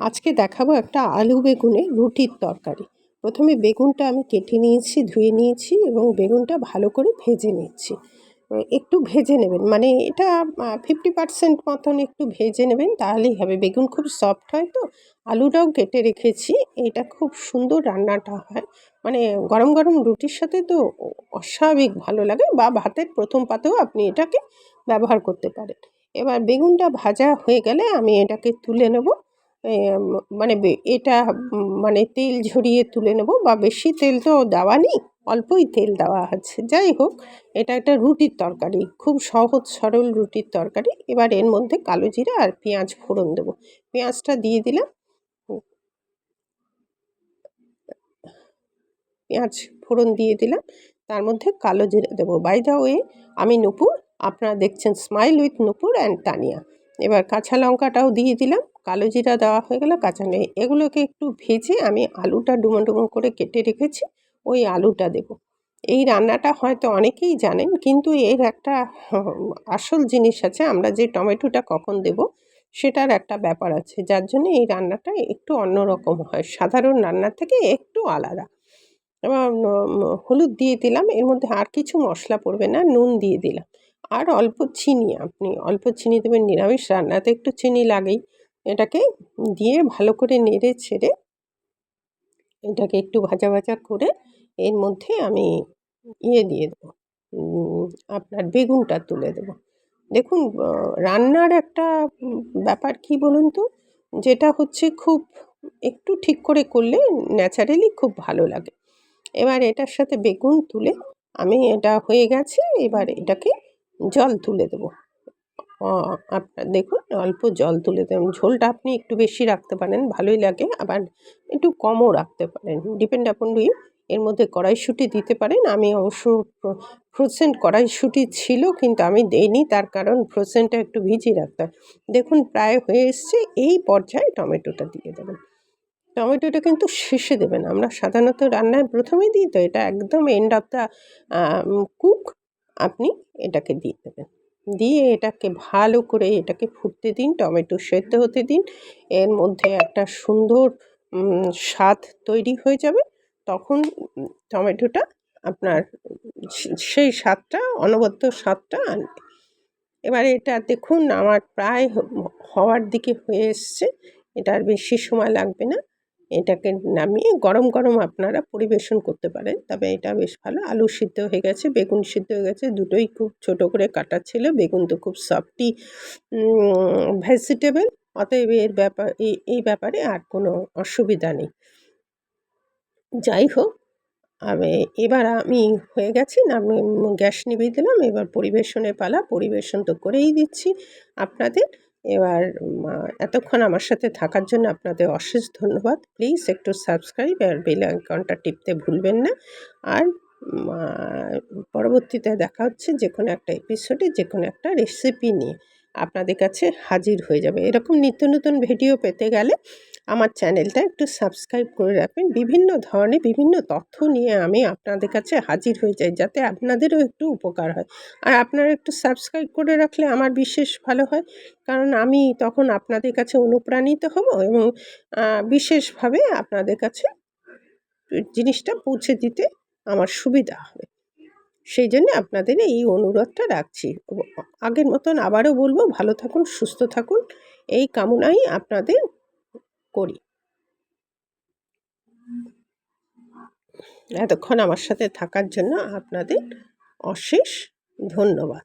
আজকে দেখাবো একটা আলু বেগুনে রুটির তরকারি। প্রথমে বেগুনটা আমি কেটে নিয়েছি, ধুয়ে নিয়েছি এবং বেগুনটা ভালো করে ভেজে নিচ্ছি। একটু ভেজে নেবেন মানে এটা ফিফটি পার্সেন্ট মতন একটু ভেজে নেবেন, তাহলেই হবে। বেগুন খুব সফট হয় তো, আলুটাও কেটে রেখেছি। এটা খুব সুন্দর রান্নাটা হয়। মানে গরম গরম রুটির সাথে তো অস্বাভাবিক ভালো লাগে বা ভাতের প্রথম পাতেও আপনি এটাকে ব্যবহার করতে পারেন। এবার বেগুনটা ভাজা হয়ে গেলে আমি এটাকে তুলে নেব। মানে এটা মানে তেল ঝরিয়ে তুলে নেব বা বেশি তেল তো দেওয়া নেই, অল্পই তেল দেওয়া আছে। যাই হোক, এটা একটা রুটির তরকারি, খুব সহজ সরল রুটির তরকারি। এবার এর মধ্যে কালো জিরা আর পেঁয়াজ ফোড়ন দেবো। পেঁয়াজটা দিয়ে দিলাম। পেঁয়াজ ফোড়ন দিয়ে দিলাম। তার মধ্যে কালো জিরা দেবো। বাই দা ওয়ে আমি নুপুর, আপনারা দেখছেন smile with Nupur and Tania. এবার কাঁচা লঙ্কাটাও দিয়ে দিলাম। কালো জিরা দেওয়া হয়ে গেল কাঁচা নেই এগুলোকে একটু ভেজে আমি আলুটা ডুমো ডুমো করে কেটে রেখেছি। ওই আলুটা দেব। এই রান্নাটা হয়তো অনেকেই জানেন, কিন্তু এর একটা আসল জিনিস আছে। আমরা যে টমেটোটা কখন দেব সেটার একটা ব্যাপার আছে। যার জন্য এই রান্নাটা একটু অন্যরকম হয়। সাধারণ রান্নার থেকে একটু আলাদা। এবার হলুদ দিয়ে দিলাম। এর মধ্যে আর কিছু মশলা পড়বে না। নুন দিয়ে দিলাম। আর অল্প চিনি, আপনি অল্প চিনি দেবেন নিরামিষ রান্নাতে একটু চিনি লাগেই। এটাকে দিয়ে ভালো করে নেড়ে ছেড়ে এটাকে একটু ভাজা ভাজা করে এর মধ্যে আমি ইয়ে দিয়ে দেবো আপনার বেগুনটা তুলে দেবো। দেখুন রান্নার একটা ব্যাপার কি বলুন তো? যেটা হচ্ছে খুব একটু ঠিক করে করলে ন্যাচারালি খুব ভালো লাগে। এবার এটার সাথে বেগুন তুলে আমি এটা হয়ে গেছে, এবার এটাকে জল তুলে দেবো। আপনার দেখুন অল্প জল তুলে দেবেন ঝোলটা আপনি একটু বেশি রাখতে পারেন, ভালোই লাগে। আবার একটু কমও রাখতে পারেন। ডিপেন্ড আপন ইউ এর মধ্যে কড়াইশুঁটি দিতে পারেন। আমি অবশ্য ফ্রোজেন কড়াইশুঁটি ছিল, কিন্তু আমি দেইনি। তার কারণ ফ্রোজেনটা একটু ভিজিয়ে রাখতে দেখুন, প্রায় হয়ে এসছে। এই পর্যায়ে টমেটোটা দিয়ে দেবেন। টমেটোটা কিন্তু শেষে দেবেন। আমরা সাধারণত রান্নায় প্রথমেই দিই তো, এটা একদম এন্ড অফ দ্য কুক আপনি এটাকে দিয়ে দেবেন। দিয়ে এটাকে ভালো করে এটাকে ফুটতে দিন, টমেটো সেদ্ধ হতে দিন। এর মধ্যে একটা সুন্দর স্বাদ তৈরি হয়ে যাবে। তখন টমেটোটা আপনার সেই স্বাদটা, অনবদ্য স্বাদটা আনবে। এবার এটা দেখুন, আমার প্রায় হওয়ার দিকে হয়ে এসছে। এটা আর বেশি সময় লাগবে না। এটাকে নামিয়ে গরম গরম আপনারা পরিবেশন করতে পারেন। তবে এটা বেশ ভালো। আলু সিদ্ধ হয়ে গেছে, বেগুন সিদ্ধ হয়ে গেছে। দুটোই খুব ছোট করে কাটা ছিল। বেগুন তো খুব সফটি ভেজিটেবল অতএব এর ব্যাপার এই ব্যাপারে আর কোনো অসুবিধা নেই। যাই হোক আমি, এবার আমি হয়ে গেছি। আমি গ্যাস নিভিয়ে দিলাম। এবার পরিবেশনের পালা। পরিবেশন তো করেই দিচ্ছি আপনাদের। এবার এতক্ষণ আমার সাথে থাকার জন্য আপনাদের অশেষ ধন্যবাদ। প্লিজ একটু সাবস্ক্রাইব আর বেল আইকনটা টিপতে ভুলবেন না। আর পরবর্তীতে দেখা হচ্ছে যে কোনো একটা এপিসোডে যে কোনো একটা রেসিপি নিয়ে। আপনাদের কাছে হাজির হয়ে যাবে। এরকম নিত্য নতুন ভিডিও পেতে গেলে আমার চ্যানেলটা একটু সাবস্ক্রাইব করে রাখবেন। বিভিন্ন ধরনের বিভিন্ন তথ্য নিয়ে আমি আপনাদের কাছে হাজির হয়ে যাই, যাতে আপনাদেরও একটু উপকার হয়। আর আপনারা একটু সাবস্ক্রাইব করে রাখলে আমার বিশেষ ভালো হয়, কারণ আমি তখন আপনাদের কাছে অনুপ্রাণিত হব এবং বিশেষভাবে আপনাদের কাছে জিনিসটা পৌঁছে দিতে আমার সুবিধা হবে। সেই জন্য আপনাদের এই অনুরোধটা রাখছি। আগের মতন আবারও বলব, ভালো থাকুন, সুস্থ থাকুন। এই কামনাই আপনাদের এতক্ষণ আমার সাথে থাকার জন্য আপনাদের অশেষ ধন্যবাদ।